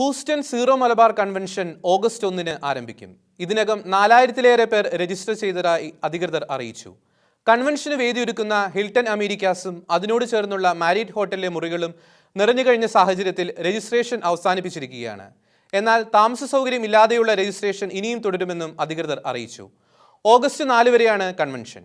Houston Syro Malabar convention August ഒന്നിന് ആരംഭിക്കും. ഇതിനകം നാലായിരത്തിലേറെ പേർ രജിസ്റ്റർ ചെയ്തതായി അധികൃതർ അറിയിച്ചു. കൺവെൻഷന് വേദിയൊരുക്കുന്ന ഹിൽട്ടൺ അമേരിക്കാസും അതിനോട് ചേർന്നുള്ള മാരിറ്റ് ഹോട്ടലിലെ മുറികളും നിറഞ്ഞു കഴിഞ്ഞ സാഹചര്യത്തിൽ രജിസ്ട്രേഷൻ അവസാനിപ്പിച്ചിരിക്കുകയാണ്. എന്നാൽ താമസ സൗകര്യം ഇല്ലാതെയുള്ള രജിസ്ട്രേഷൻ ഇനിയും തുടരുമെന്നും അധികൃതർ അറിയിച്ചു. ഓഗസ്റ്റ് നാല് വരെയാണ് കൺവെൻഷൻ.